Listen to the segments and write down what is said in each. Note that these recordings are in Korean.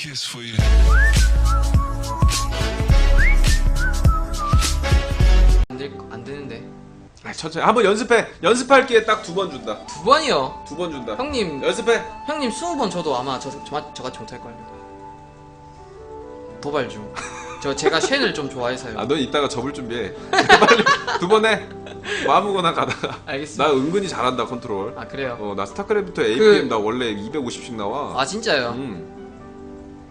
kiss for you. 안, 될, 안 되는데 아, 천천히 한번 연습해. 연습할 기회 딱 두 번 준다. 두 번이요 두 번 준다. 형님 연습해. 형님 스무 번 저도 아마 저, 저, 저같이 못할걸요 도발 중저 제가 쉔을 좀 좋아해서요 아, 너 이따가 접을 준비해. 빨리 두 번 해. 뭐 아무거나 가다가. 알겠습니다 나 은근히 잘한다 컨트롤. 아 그래요 어, 나 스타크래프트 APM 그- 나 원래 250씩 나와. 아 진짜요 음.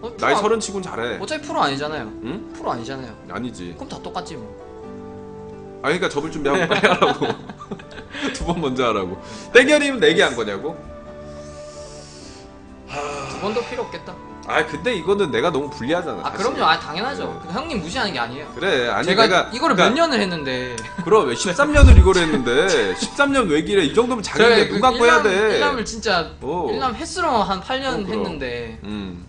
어, 나이 서른 치곤 잘해. 어차피 프로 아니잖아요 응? 프로 아니잖아요 아니지. 그럼 다 똑같지 뭐 아, 그러니까 접을 준비하고 빨리 하라고. 두 번 먼저 하라고. 땡겨리면 네개 한 거냐고? 두 번도 필요 없겠다 아, 근데 이거는 내가 너무 불리하잖아. 아 사실. 그럼요 아 당연하죠 근데 형님 무시하는 게 아니에요 그래, 아니 제가 내가 이거를 그러니까 몇 년을 했는데 그럼 13년을 이걸 했는데 13년 외길에 이 정도면 자기네 눈 감고 해야 돼. 일남을 진짜 어. 일남 횟수로 한 8년 그럼, 그럼. 했는데 음.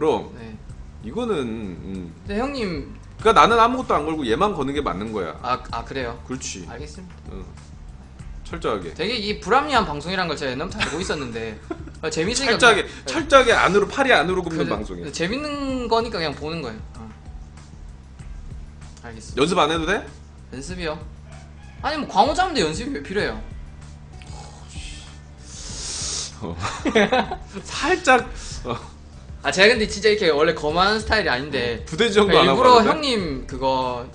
그럼 네. 이거는 음. 근데 형님 그러니까 나는 아무것도 안 걸고 얘만 거는 게 맞는 거야. 아, 아 그래요 그렇지. 알겠습니다 응. 철저하게. 되게 이 불합리한 방송이란 걸 제가 옛날부터 알고 있었는데 아, 재밌으니까 철저하게 그냥- 철저하게 안으로 팔이 안으로 굽는 그래, 방송이야. 재밌는 거니까 그냥 보는 거예요 어. 알겠습니다 연습 안 해도 돼? 연습이요? 아니 뭐 광호 잡는데 연습이 왜 필요해요 어. 살짝 어. 아 제가 근데 진짜 이렇게 원래 검한 스타일이 아닌데 부대지정도 그러니까 안 하고 일부러? 형님 그거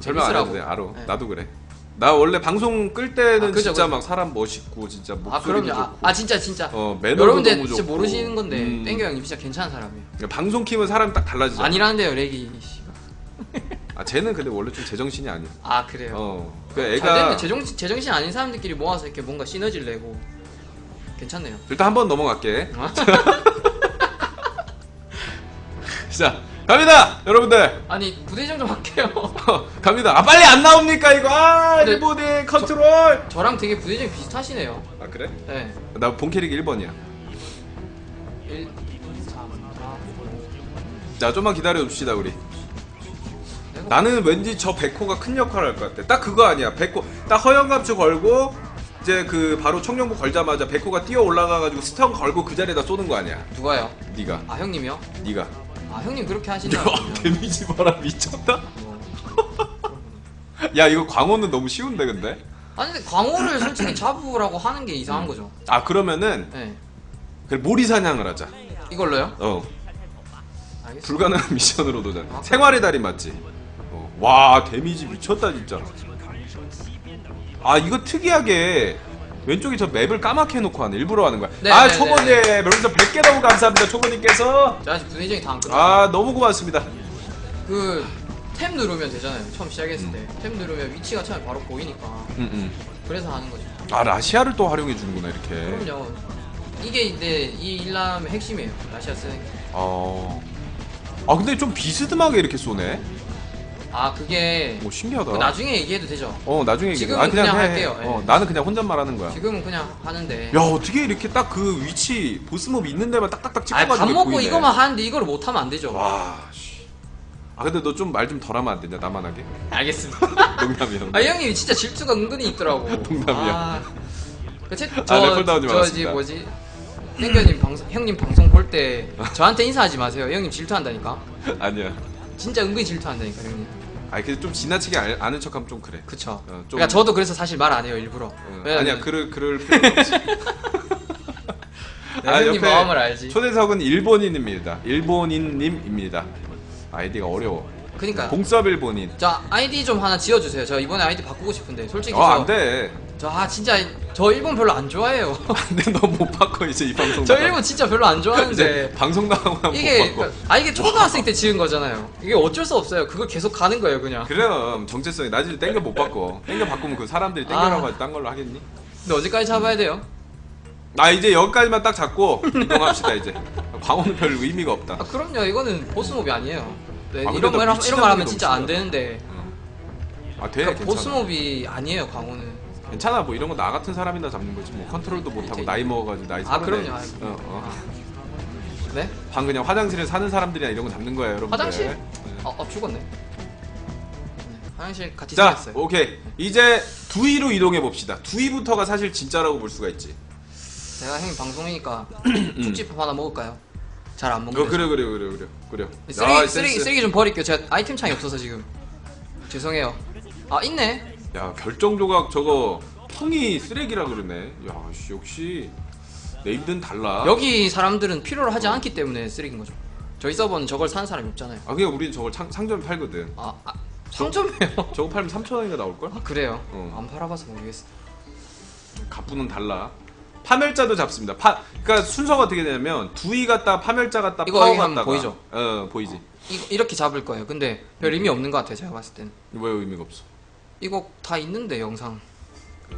설명 안 해도 재밌으라고. 돼. 알아. 네. 나도 그래. 나 원래 방송 끌 때는 아, 그죠, 진짜 그죠. 막 사람 멋있고 진짜 목소리도 아 그럼요 아, 좋고. 아 진짜 진짜 어, 매너도 여러분들 너무 진짜 좋고. 모르시는 건데 음. 땡겨 형님 진짜 괜찮은 사람이에요 그러니까 방송 키면 사람 딱 달라지잖아. 아니라는데요 레기 씨가 아 쟤는 근데 원래 좀 제정신이 아니야. 아 그래요 어. 그 잘 애가 됐네 제정신, 제정신 아닌 사람들끼리 모아서 이렇게 뭔가 시너지를 내고 괜찮네요 일단 한 번 넘어갈게. 어? 자 갑니다 여러분들 아니 부대장 좀 할게요 갑니다. 아 빨리 안 나옵니까 이거? 아 근데 일본의 컨트롤. 저랑 되게 부대장 비슷하시네요 아 그래? 네 나 본 캐릭 1번이야. 1, 3, 4, 5 자 좀만 기다려 줍시다 우리. 내가 나는 왠지 저 백호가 큰 역할을 할 것 같아. 딱 그거 아니야. 백호 딱 허영감추 걸고 이제 그 바로 청룡부 걸자마자 백호가 뛰어 올라가가지고 스턴 걸고 그 자리에다 쏘는 거 아니야. 누가요? 네가 아 형님이요? 네가. 아 형님 그렇게 야 하신다면 데미지 봐라 미쳤다. 뭐. 야 이거 광호는 너무 쉬운데 근데. 아니 근데 광호를 솔직히 잡으라고 하는 게 이상한 거죠 아 그러면은 네 모리 사냥을 하자. 이걸로요? 어 알겠습니다 불가능한 미션으로 도전. 아, 생활의 달인 맞지? 어. 와 데미지 미쳤다 진짜. 아 이거 특이하게 왼쪽에 저 맵을 까맣게 해놓고 하네 일부러 하는 거야. 네, 아 네, 초보님 네. 여기서 100개 너무 감사합니다 초보님께서. 저 아직 부대장이 다 안 끝났어요 아 너무 고맙습니다. 그 탭 누르면 되잖아요 처음 시작했을 음. 때탭 누르면 위치가 처음에 바로 보이니까 음, 음. 그래서 하는 거죠 아 라시아를 또 활용해 주는구나 이렇게. 그럼요 이게 근데 이 일람의 핵심이에요 라시아 쓰는 게. 어. 아 근데 좀 비스듬하게 이렇게 쏘네. 아 그게 오 신기하다. 그 나중에 얘기해도 되죠 어 나중에 얘기해. 지금은 아 그냥, 그냥 해, 할게요. 해. 어 예. 나는 그냥 혼잣말 하는 거야. 지금은 그냥 하는데 야 어떻게 이렇게 딱 그 위치 보스몹 있는 데만 딱딱딱 찍어가지고 밥 먹고 보이네. 이거만 하는데 이걸 못 하면 안 되죠 와 씨. 아 근데 너 좀 말 좀 덜하면 안 되냐 나만 하게 알겠습니다 농담이야 농담. 아 형님 진짜 질투가 은근히 있더라고 농담이야. 아, 그 제, 아, 저, 네, 콜다운 저지. 뭐지 땡겨님 방송 형님 방송 볼 때 저한테 인사하지 마세요 형님 질투한다니까 아니야 진짜 은근히 질투한다니까 형님 아니 근데 좀 지나치게 알, 아는 척하면 좀 그래. 그쵸. 어, 좀- 그러니까 저도 그래서 사실 말 안 해요 일부러. 어, 왜냐면 아니야 그럴 그럴 필요 없지. 네, 형님 마음을 알지. 초대석은 일본인입니다. 일본인님입니다. 아이디가 어려워. 그니까요. 공섭 일본인. 자 아이디 좀 하나 지어주세요. 저 이번에 아이디 바꾸고 싶은데 솔직히 어 안 돼 저, 아 진짜 저 일본 별로 안 좋아해요. 안돼 너못 바꿔 이제 이 방송 저. 일본 진짜 별로 안 이제 좋아하는데. 방송 나가면 못 이게 바꿔 아 이게 초등학생 때 지은 거잖아요. 이게 어쩔 수 없어요. 그걸 계속 가는 거예요 그냥. 그럼 정체성이 나중에 땡겨 못 바꿔 땡겨 바꾸면 그 사람들이 땡겨라고 아. 하지 딴 걸로 하겠니? 근데 어디까지 잡아야 돼요? 아 이제 여기까지만 딱 잡고 이동합시다 이제. 광호는 별 의미가 없다. 아 그럼요. 이거는 보스몹이 아니에요. 네, 아, 이런 근데 말너 이런 말 하면 진짜 안. 되는데. 아돼 네, 그러니까 괜찮아. 보스몹이 아니에요 광호는 괜찮아 뭐 이런 거 나 같은 사람이나 잡는 거지 뭐 컨트롤도 못 하고 이제- 나이 먹어가지고 나이 아, 그럼요. 아이고. 어, 어. 네? 방 그냥 화장실에 사는 사람들이나 이런 거 잡는 거예요 여러분들 화장실? 네. 어, 어 죽었네 네, 화장실 같이 자 생겼어요 오케이 이제 두위로 이동해 봅시다 두위부터가 사실 진짜라고 볼 수가 있지 제가 형님 방송이니까 음. 죽집밥 하나 먹을까요? 잘안 어, 먹는 그래 그래 그래 그래 그래. 쓰레기 야, 쓰레기. 쓰레기 좀 버릴게요 제가 아이템 창이 없어서 지금 죄송해요 아 있네 야 결정 조각 저거 펑이 쓰레기라 그러네. 야 씨, 역시 네임드는 달라. 여기 사람들은 필요로 하지 않기 때문에 쓰레기인 거죠 저희 서버는 저걸 사는 사람이 없잖아요 아 그냥 우린 저걸 상, 상점에 팔거든. 아, 아 상점이에요 저거 팔면 3천 원인가 나올 걸? 아 그래요 어. 안 팔아봐서 모르겠어 갑부는 달라. 파멸자도 잡습니다. 파, 그러니까 순서가 어떻게 되냐면 두이 갔다 파멸자 갔다 이거 파워 여기 한번 갔다가 보이죠? 어 보이지. 이, 이렇게 잡을 거예요 근데 별 의미 없는 것 같아요 제가 봤을 때는 왜 의미가 없어? 이거 다 있는데 영상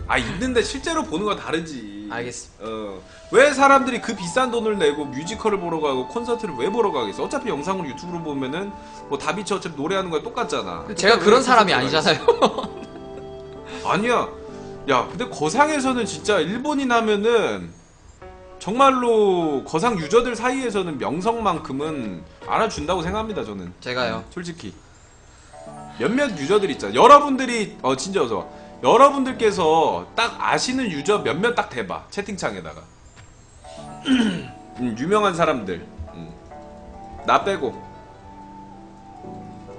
아 있는데 실제로 보는 건 다르지. 알겠습니다. 어. 왜 사람들이 그 비싼 돈을 내고 뮤지컬을 보러 가고 콘서트를 왜 보러 가겠어? 어차피 영상으로 유튜브로 보면은 뭐 다비치 어차피 노래하는 거랑 똑같잖아. 제가 왜 그런 사람이 아니잖아요? 아니야. 야, 근데 거상에서는 진짜 일본인 하면은 정말로 거상 유저들 사이에서는 명성만큼은 알아준다고 생각합니다. 저는. 제가요 솔직히 몇몇 유저들 있잖아. 여러분들이 어 진짜 어서 여러분들께서 딱 아시는 유저 몇몇 딱 대봐 채팅창에다가 음, 유명한 사람들 음. 나 빼고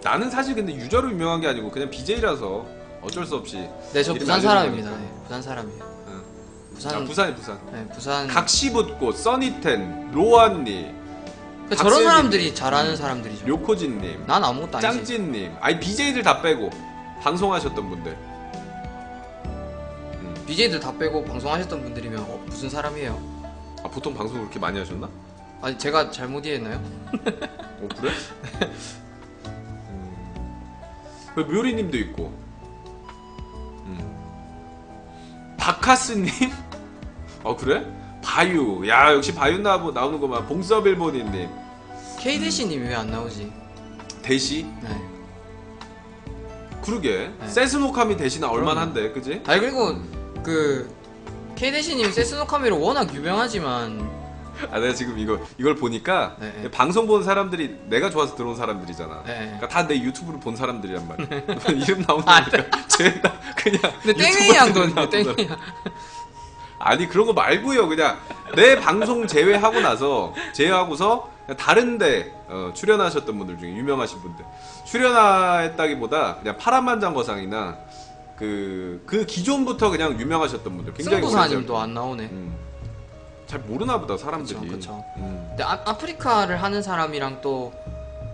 나는 사실 근데 유저로 유명한 게 아니고 그냥 BJ라서 어쩔 수 없이 네저 이름 부산 알려주는 사람입니다 거니까. 네, 부산 사람이에요 응. 부산 아, 부산이 부산 네 부산 각시붓고 써니텐 로안니 그러니까 저런 박세빈. 사람들이 잘하는 사람들이죠 료코진님 난 아무것도 아니지 짱찐님 아니 BJ들 다 빼고 방송하셨던 분들 BJ들 다 빼고 방송하셨던 분들이면 어, 무슨 사람이에요? 아 보통 방송 그렇게 많이 하셨나? 아니 제가 잘못 이해했나요? 어 그래? 음. 그 묘리님도 있고 음. 바카스님? 어 그래? 바유 야 역시 바유 나 나오는 거만 봉서빌보니님 KDC님이 왜안 나오지? 대시 네. 그러게 네. 세스노카미 대시나 얼만한데 그지? 아니 그리고 그 KDC님 세스노카미로 워낙 유명하지만 아 내가 지금 이거 이걸 보니까 네, 네. 방송 보는 사람들이 내가 좋아서 들어온 사람들이잖아. 네. 그러니까 다 내 유튜브를 본 사람들이란 말이야. 이름 나오는 아, 거니까 쟤다 그냥. 근데 땡이 유튜버들이 양도 나오는 땡이 양 아니 그런 거 말고요. 그냥 내 방송 제외하고 나서 제외하고서 그냥 다른데 어, 출연하셨던 분들 중에 유명하신 분들 출연했다기보다 그냥 파란만장거상이나 그, 그 기존부터 그냥 유명하셨던 분들 굉장히 승부사님도 오래전- 안 나오네. 음. 잘 모르나 보다 사람들이. 그쵸, 그쵸. 음. 근데 아, 아프리카를 하는 사람이랑 또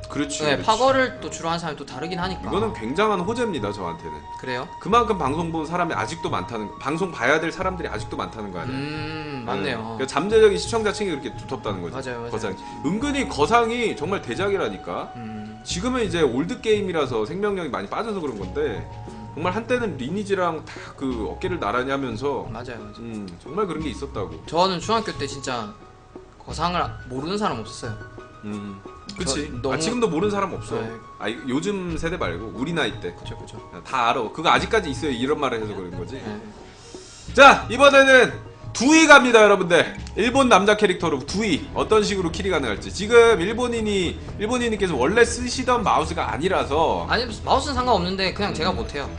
그렇지. 네, 그렇지. 파거를 또 주로 하는 사람이 또 다르긴 하니까. 이거는 굉장한 호재입니다 저한테는. 그래요? 그만큼 방송 본 사람이 아직도 많다는 방송 봐야 될 사람들이 아직도 많다는 거 아니에요? 음 네. 맞네요. 그러니까 잠재적인 시청자 층이 그렇게 두텁다는 거죠. 맞아요, 맞아요. 거상. 은근히 거상이 정말 대작이라니까. 음, 지금은 이제 올드 게임이라서 생명력이 많이 빠져서 그런 건데 정말 한때는 리니지랑 다 그 어깨를 나란히 하면서 맞아요, 맞아요. 음, 정말 그런 게 있었다고. 저는 중학교 때 진짜 거상을 모르는 사람 없었어요. 음. 그치. 저 너무- 아, 지금도 모르는 사람 없어. 네. 아, 요즘 세대 말고 우리 나이 때. 그쵸, 그쵸. 다 알아. 그거 아직까지 있어요. 이런 말을 해서 그런 거지. 네. 자 이번에는 두이 갑니다 여러분들 일본 남자 캐릭터로 두이 어떤 식으로 킬이 가능할지 지금 일본인이 일본인님께서 원래 쓰시던 마우스가 아니라서 아니 마우스는 상관없는데 그냥 제가 못해요.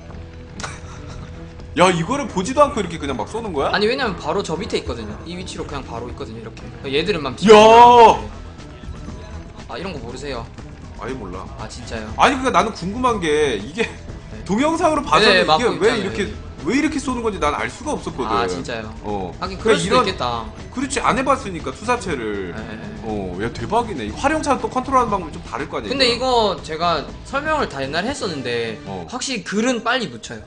야 이거를 보지도 않고 이렇게 그냥 막 쏘는 거야? 아니 왜냐면 바로 저 밑에 있거든요. 이 위치로 그냥 바로 있거든요. 이렇게. 그러니까 얘들은만. 야! 아 이런 거 모르세요? 아예 몰라 아 진짜요? 아니 그니까 나는 궁금한 게 이게 동영상으로 봐서는 네, 이게 맞고 왜 있잖아요, 이렇게 여기. 왜 이렇게 쏘는 건지 난 알 수가 없었거든 아 진짜요? 어 하긴 그럴 수도 이런- 있겠다. 그렇지 안 해봤으니까 투사체를 네. 어 야 대박이네 이 활용차는 또 컨트롤하는 방법이 좀 다를 거 아니야 근데 이거 제가 설명을 다 옛날에 했었는데 어. 확실히 글은 빨리 묻혀요.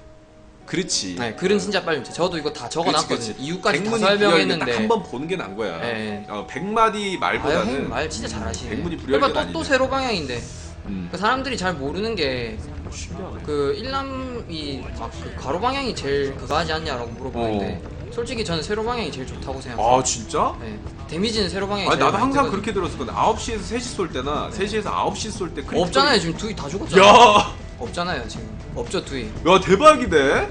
그렇지 네, 글은 진짜 빨리 묻혀요. 저도 이거 다 적어놨거든요. 이유까지 다 설명했는데. 딱한번 보는 게 난 거야. 네. 어, 백마디 아유, 말보다는 형님 말 진짜 잘하시네. 백문이 불여일견 그러니까 또, 또 아니네. 세로 방향인데 음. 그 사람들이 잘 모르는 게그 신기하네. 일남이 막그 가로 방향이 제일 그거 하지 않냐라고 물어보는데 솔직히 저는 세로 방향이 제일 좋다고 생각해요. 아 진짜? 네. 데미지는 세로 방향이 아니 제일 나도 항상 뜨거든요. 그렇게 들었었거든. 9시에서 3시 쏠 때나 3시에서 9시 쏠 때. 크리스탈이- 없잖아요 지금 두이 다 죽었잖아요. 야, 없잖아요 지금. 없죠 두이. 야 대박이네.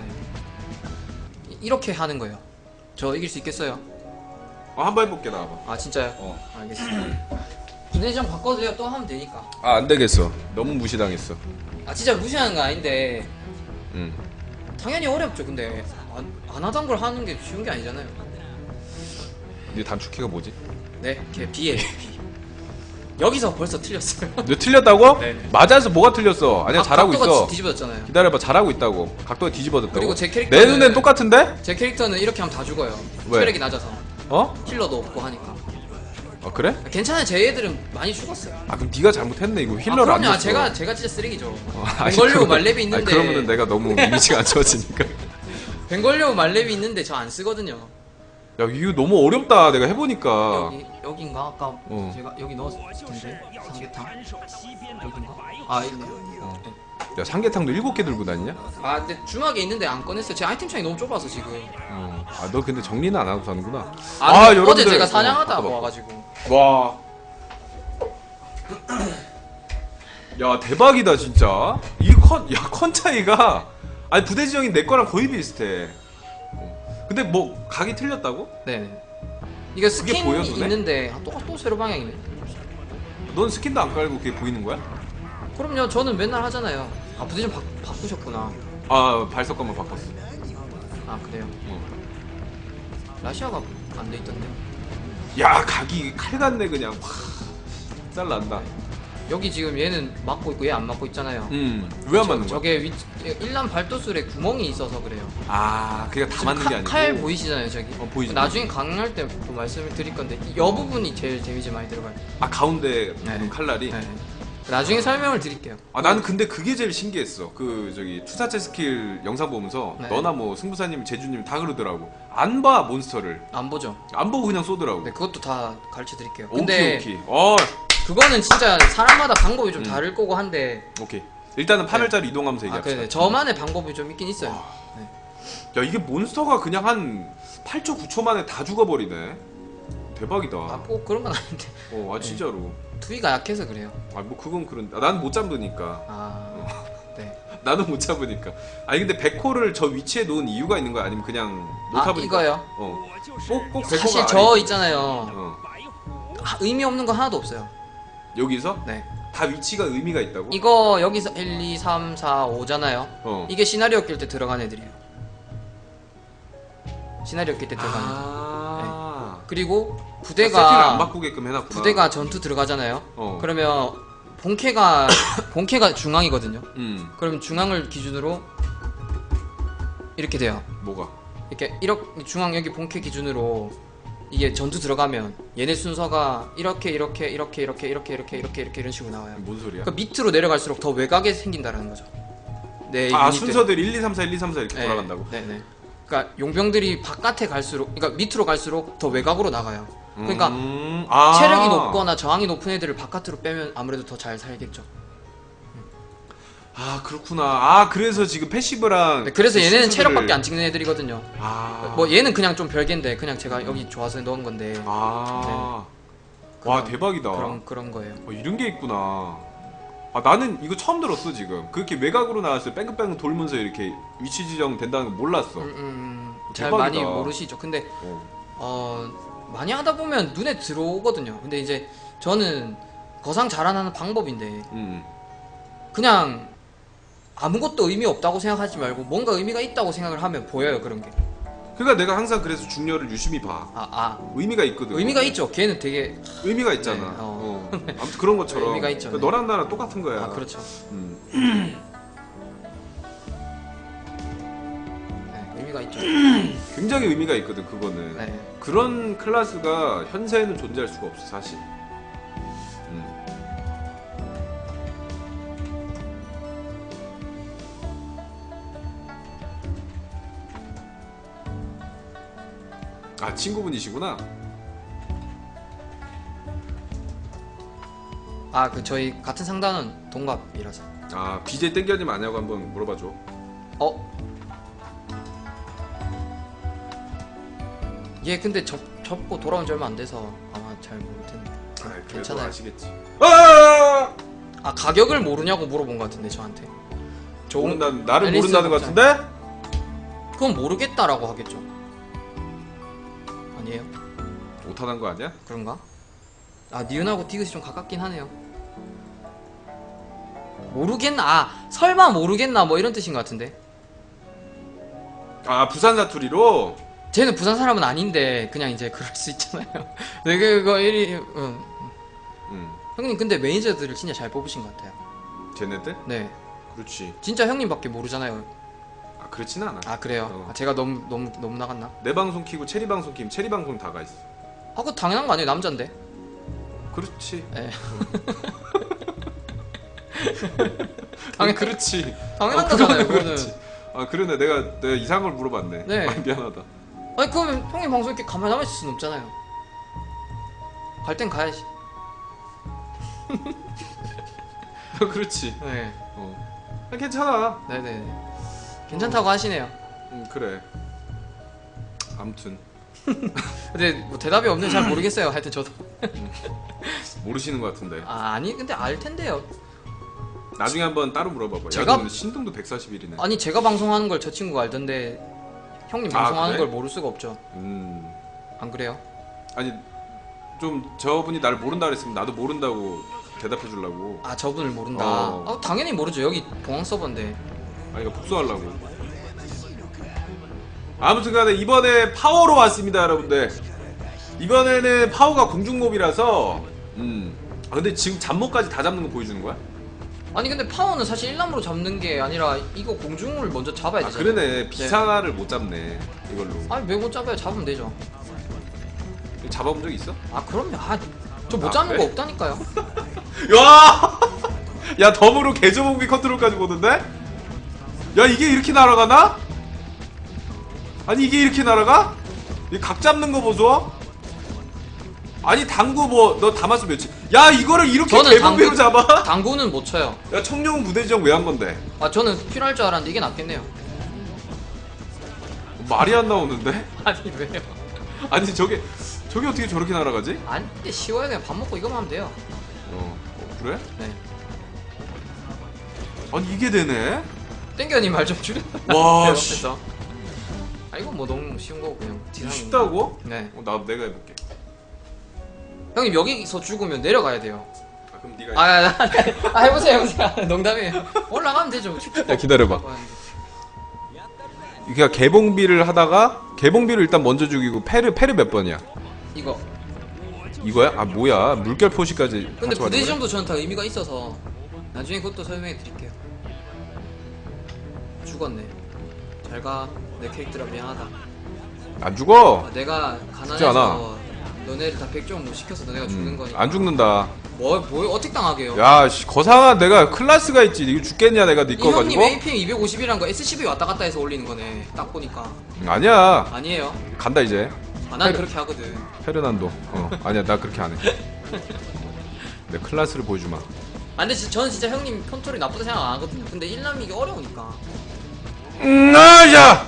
이- 이렇게 하는 거예요. 저 이길 수 있겠어요? 아, 한번 해볼게 나와봐. 아 진짜요? 어. 알겠습니다. 좀 바꿔도요 또 하면 되니까. 아 안 되겠어. 너무 무시당했어. 아 진짜 무시하는 거 아닌데 음. 당연히 어렵죠. 근데 안, 안 하던 걸 하는 게 쉬운 게 아니잖아요. 네 단축키가 뭐지? 네, 걔 B예요. B. 여기서 벌써 틀렸어요. 너 틀렸다고? 네. 맞아서 뭐가 틀렸어? 아니야 각- 잘하고 각도가 있어. 뒤집어졌잖아요. 기다려봐 잘하고 있다고. 각도가 뒤집어졌다고. 그리고 제 캐릭터는- 내 눈엔 똑같은데? 제 캐릭터는 이렇게 하면 다 죽어요. 왜? 체력이 낮아서 어? 힐러도 없고 하니까. 아 그래? 괜찮아요. 제 애들은 많이 죽었어요. 아 그럼 네가 잘못했네 이거 아, 힐러를 안 그럼요. 줬어. 제가 제가 진짜 쓰레기죠. 어, 아니, 벵걸리오 그러면- 말렙이 있는데 아니, 그러면은 내가 너무 이미지가 안 좋아지니까. 벵걸리오 말렙이 있는데 저 안 쓰거든요. 야 이거 너무 어렵다. 내가 해보니까. 여기 여긴가 아까 어. 제가 여기 넣었을 텐데 삼계탕 여긴가? 아 있네요. 네. 야 삼계탕도 일곱 개 들고 다니냐? 아 근데 주막에 있는데 안 꺼냈어요. 제 아이템 창이 너무 좁아서 지금. 어. 아너 근데 정리는 안 하고 사는구나. 아, 근데 여러분들- 어제 제가 어, 사냥하다 봐봐. 와가지고. 와. 야 대박이다 진짜. 이 컨 야 컨 차이가 아니 부대 지형이 내 거랑 거의 비슷해. 어. 근데 뭐 각이 틀렸다고? 네네. 이게 스킨 보여, 눈에? 있는데 아, 또, 또 세로 방향이네. 넌 스킨도 안 깔고 그게 보이는 거야? 그럼요. 저는 맨날 하잖아요. 아 부대 좀 바, 바꾸셨구나. 아 발석감만 바꿨어. 아 그래요. 어. 라시아가 안 돼 있던데. 야 각이 칼 같네 그냥. 와, 쌀난다. 여기 지금 얘는 맞고 있고 얘 안 맞고 있잖아요. 음 왜 안 맞는 거야? 저게 위, 일란 발도술에 구멍이 있어서 그래요. 아 그게 다 맞는 게 칼, 아니고. 칼 보이시잖아요 저기. 어, 보이죠. 나중에 강의할 때 또 말씀을 드릴 건데 이 여 부분이 제일 데미지 많이 들어가요. 아 가운데 네. 칼날이. 네. 나중에 설명을 드릴게요. 아 나는 근데 그게 제일 신기했어. 그 저기 투사체 스킬 영상 보면서 네. 너나 뭐 승부사님, 제주님 다 그러더라고. 안 봐 몬스터를. 안 보죠. 안 보고 그냥 쏘더라고. 네, 그것도 다 가르쳐 드릴게요. 오키 근데 오키. 어 그거는 진짜 사람마다 방법이 좀 음. 다를 거고 한데 오케이. 일단은 판을자로 이동하면서 아, 얘기합시다. 그래. 저만의 방법이 좀 있긴 있어요. 야 이게 몬스터가 그냥 한 8초 9초 만에 다 죽어버리네. 대박이다. 아, 꼭 그런 건 아닌데. 어, 아 진짜로. 투이가 약해서 그래요. 아 뭐 그건 그런. 아, 나는 못 잡으니까. 아. 네. 나는 못 잡으니까. 아니 근데 백호를 저 위치에 놓은 이유가 있는 거야? 아니면 그냥 못 아, 잡으니까? 이거요? 어. 꼭꼭 백호가. 사실 아니- 저 있잖아요. 어. 아, 의미 없는 거 하나도 없어요. 여기서 네. 다 위치가 의미가 있다고? 이거 여기서 1, 2, 3, 4, 5잖아요. 어. 이게 시나리오 낄 때 들어간 애들이에요. 시나리오 낄 때 들어간 애들. 아. 그리고 세팅을 안 부대가 바꾸게끔 해놨구나. 부대가 전투 들어가잖아요. 어. 그러면 본캐가 본캐가 중앙이거든요. 음. 그럼 중앙을 기준으로 이렇게 돼요. 뭐가? 이렇게 이렇게 중앙 여기 본캐 기준으로 이게 전투 들어가면 얘네 순서가 이렇게 이렇게 이렇게 이렇게 이렇게 이렇게 이렇게 이렇게 이런 식으로 나와요. 뭔 소리야? 그러니까 밑으로 내려갈수록 더 외곽에 생긴다라는 거죠. 네, 아 유닛들. 순서들이 1, 2, 3, 4, 1, 2, 3, 4 이렇게 네, 돌아간다고? 네, 네. 그러니까 용병들이 바깥에 갈수록, 그러니까 밑으로 갈수록 더 외곽으로 나가요. 그러니까 음, 아. 체력이 높거나 저항이 높은 애들을 바깥으로 빼면 아무래도 더 잘 살겠죠. 아 그렇구나. 아 그래서 지금 패시브랑 네, 그래서 얘네는 순서들을- 체력밖에 안 찍는 애들이거든요. 아. 뭐 얘는 그냥 좀 별개인데 그냥 제가 여기 좋아서 넣은 건데 아. 네. 와 그런- 대박이다. 그런 그런 거예요. 어, 이런 게 있구나. 아 나는 이거 처음 들었어 지금. 그렇게 외곽으로 나왔을 때 뺑글뺑글 돌면서 이렇게 위치 지정 된다는 거 몰랐어. 음, 음, 잘 대박이다. 많이 모르시죠. 근데 어. 어 많이 하다 보면 눈에 들어오거든요. 근데 이제 저는 거상 자라나는 방법인데 음. 그냥 아무것도 의미 없다고 생각하지 말고 뭔가 의미가 있다고 생각을 하면 보여요 그런 게. 그러니까 내가 항상 그래서 중녀를 유심히 봐. 아, 아 의미가 있거든. 의미가 있죠. 걔는 되게 의미가 있잖아. 네, 어. 어. 아무튼 그런 것처럼. 의미가 있죠. 그러니까 너랑 나랑 똑같은 거야. 아 그렇죠. 음. 네, 의미가 있죠. 굉장히 의미가 있거든 그거는. 네. 그런 클래스가 현세에는 존재할 수가 없어 사실. 아 친구분이시구나. 아 그 저희 같은 상단은 동갑이라서. 아 BJ 땡겨님 아냐고 한번 물어봐줘. 어? 얘 근데 접 접고 돌아온 지 얼마 안 돼서 아마 잘 모를 텐데. 아, 괜찮아요. 아시겠지. 아! 아 가격을 모르냐고 물어본 것 같은데 저한테. 좋은 모른다, 나를 앨리스 모른다는 것. 같은데? 그건 모르겠다라고 하겠죠. 아니에요? 오타난 거 아니야? 그런가? 아 니은하고 디귿이 좀 가깝긴 하네요. 모르겠나? 아 설마 모르겠나? 뭐 이런 뜻인 것 같은데. 아 부산 사투리로. 쟤는 부산 사람은 아닌데 그냥 이제 그럴 수 있잖아요. 네 그거 일이 응. 음. 형님 근데 매니저들을 진짜 잘 뽑으신 것 같아요. 쟤네들? 네, 그렇지. 진짜 형님밖에 모르잖아요. 아 그렇진 않아. 아 그래요? 어. 아, 제가 너무 너무 너무 나갔나? 내 방송 키고 체리 방송 키면 체리 방송 다 가 있어. 아 그거 당연한 거 아니에요 남잔데? 그렇지. 네. 아 그렇지. 당연한 어, 거잖아요. 그거는. 아 그러네. 내가 내가 이상한 걸 물어봤네. 네. 아, 미안하다. 아니 그러면 형님 방송 이렇게 가만히 남아 있을 수는 없잖아요. 갈 땐 가야지. 아, 그렇지. 네, 어. 아, 괜찮아. 네네. 괜찮다고 하시네요. 음 그래. 아무튼 근데 뭐 대답이 없는 잘 모르겠어요. 하여튼 저도. 모르시는 것 같은데. 아 아니 근데 알 텐데요. 나중에 한번 따로 물어봐봐. 제가- 야, 너 근데 신동도 141이네. 아니 제가 방송하는 걸 저 친구가 알던데 형님 아, 방송하는 그래? 걸 모를 수가 없죠. 음. 안 그래요? 아니 좀 저분이 나를 모른다 그랬으면 나도 모른다고 대답해 주려고. 아 저분을 모른다. 어. 아, 당연히 모르죠. 여기 봉황 서버인데. 아니 이거 복수하려고. 아무튼간에 이번에 파워로 왔습니다, 여러분들. 이번에는 파워가 공중몹이라서. 음. 아 근데 지금 잡모까지 다 잡는 거 보여주는 거야? 아니 근데 파워는 사실 1람으로 잡는 게 아니라 이거 공중을 먼저 잡아야 아 되잖아요. 그러네 비상화를 못 잡네 이걸로. 아니 왜 못 잡아요? 잡으면 되죠. 잡아본 적 있어? 아 그럼요. 아저 못 아, 잡는 그래? 거 없다니까요. 야! 야 덤으로 개조봉비 컨트롤까지 보는데? 야 이게 이렇게 날아가나? 아니 이게 이렇게 날아가? 이 각 잡는 거 보소? 아니 당구 뭐 너 담았어 며칠? 야 이거를 이렇게 저는 개봉비로 당구- 잡아? 당구는 못 쳐요. 야 청룡 무대 지정 왜 한 건데? 아 저는 필요할 줄 알았는데 이게 낫겠네요. 말이 안 나오는데? 아니 왜요? 아니 저게 저게 어떻게 저렇게 날아가지? 아니 근데 쉬워요. 그냥 밥 먹고 이거만 하면 돼요. 어, 어, 그래? 네. 아니 이게 되네? 땡겨님 말좀 줄여. 와 씨. 옆에서. 아 이거 뭐 너무 쉬운 거고 그냥 쉽다고? 네. 어, 나 내가 해볼게. 형님 여기서 죽으면 내려가야 돼요. 아, 그럼 네가 아, 아, 아, 아 해보세요 해보세요. 농담이에요. 올라가면 되죠. 야, 기다려봐. 그러니까 개봉비를 하다가 개봉비를 일단 먼저 죽이고 패를 패를 몇 번이야? 이거. 이거야? 아 뭐야? 물결 포시까지. 근데 같이 부대 왔는 거야? 지정도 저는 다 의미가 있어서 나중에 그것도 설명해 드릴게요. 죽었네. 잘 가. 내 캐릭터라 미안하다. 안 죽어. 아, 내가 죽지 않아. 가난해서 너네를 다 백종 못 시켜서 너네가 죽는 음, 거니까. 안 죽는다. 뭐, 뭐 어떻게 당하게요? 야, 씨, 거상한 내가 클라스가 있지. 이거 죽겠냐 내가 네이거 형님 가지고? APM 250이란 거 SCV 왔다 갔다 해서 올리는 거네. 딱 보니까. 음, 아니야. 아니에요. 간다 이제. 아, 난 그렇게 하거든. 페르난도. 어, 아니야 나 그렇게 안 해. 내 클라스를 보여주마. 아 근데 저는 진짜 형님 컨트롤이 나쁘다 생각 안 하거든요. 근데 1남이 이게 어려우니까. 음, 아, 야,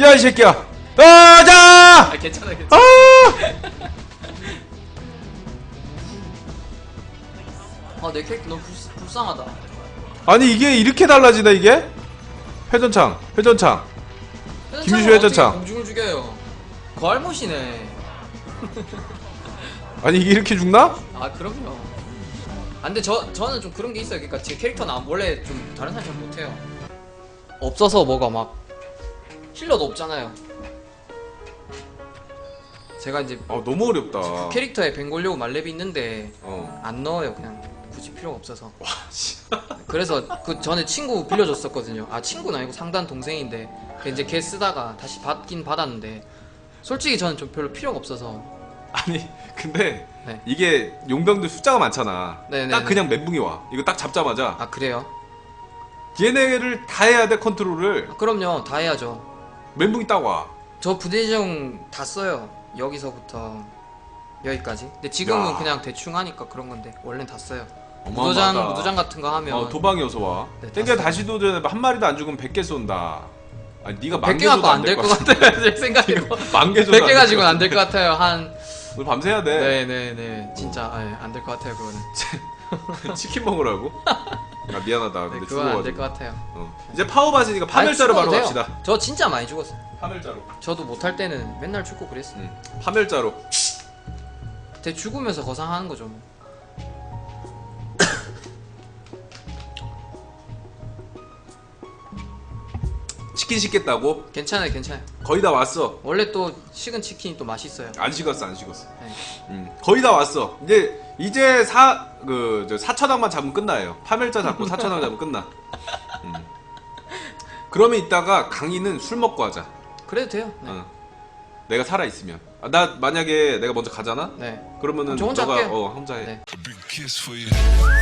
야 이 새끼야. 아, 자. 아 괜찮아 괜찮아. 아! 아내 캐릭터 너무 불, 불쌍하다. 아니 이게 이렇게 달라지나 이게? 회전창, 회전창. 어떻게 회전창. 공중을 죽여요. 거알못이네. 아니 이게 이렇게 죽나? 아 그럼요. 아 근데 저 저는 좀 그런 게 있어요. 그러니까 제 캐릭터는 안- 원래 좀 다른 사람 잘 못해요. 없어서 뭐가 막 힐러도 없잖아요. 제가 이제 아 너무 어렵다. 그 캐릭터에 벵골려고 말렙이 있는데 어. 안 넣어요. 그냥 굳이 필요가 없어서. 와, 씨. 그래서 그 전에 친구 빌려줬었거든요. 아 친구는 아니고 상단 동생인데 그 이제 걔 쓰다가 다시 받긴 받았는데 솔직히 저는 좀 별로 필요가 없어서 아니 근데 네. 이게 용병들 숫자가 많잖아. 네네네. 딱 그냥 멘붕이 와. 이거 딱 잡자마자 아 그래요? 얘네를 다 해야 돼 컨트롤을. 아, 그럼요 다 해야죠. 멘붕이 딱 와. 저 부대정 다 써요. 여기서부터 여기까지. 근데 지금은 야. 그냥 대충 하니까 그런 건데 원래는 다 써요. 어마어마하다. 무도장 무도장 같은 거 하면 어, 도방이 어서 와. 네, 다 땡겨. 다시 도전해. 한 마리도 안 죽으면 100개 쏜다. 아니 네가 만 100개 개 갖고 도 안 될 것 같아요. 제 생각에도 만개 100개 가지고는 안 될 것 같아요. 한 오늘 밤새야 돼. 네네네 진짜 안 될 것 같아요 그거는. 치킨 먹으라고? 아 미안하다. 네, 근데 그건 안 될 죽어가지고. 것 같아요. 어. 이제 파워 바지니까 파멸자로 아니, 바로 죽어도 돼요. 갑시다. 저 진짜 많이 죽었어요. 파멸자로. 저도 못할 때는 맨날 죽고 그랬어요. 응. 파멸자로. 대 죽으면서 거상하는 거죠. 뭐. 치킨 시켰다고? 괜찮아요, 괜찮아요. 거의 다 왔어. 원래 또 식은 치킨이 또 맛있어요. 안 식었어, 안 식었어. 네. 음, 거의 다 왔어. 이제 이제 사 그저 사천왕만 잡으면 끝나요. 파멸자 잡고 사천왕 잡으면 끝나. 음. 그러면 이따가 강의는 술 먹고 하자. 그래도 돼요. 네. 어. 내가 살아 있으면. 아, 나 만약에 내가 먼저 가잖아. 네. 그러면은 저 혼자 너가 할게요. 어 혼자 해. 네. A big kiss for you.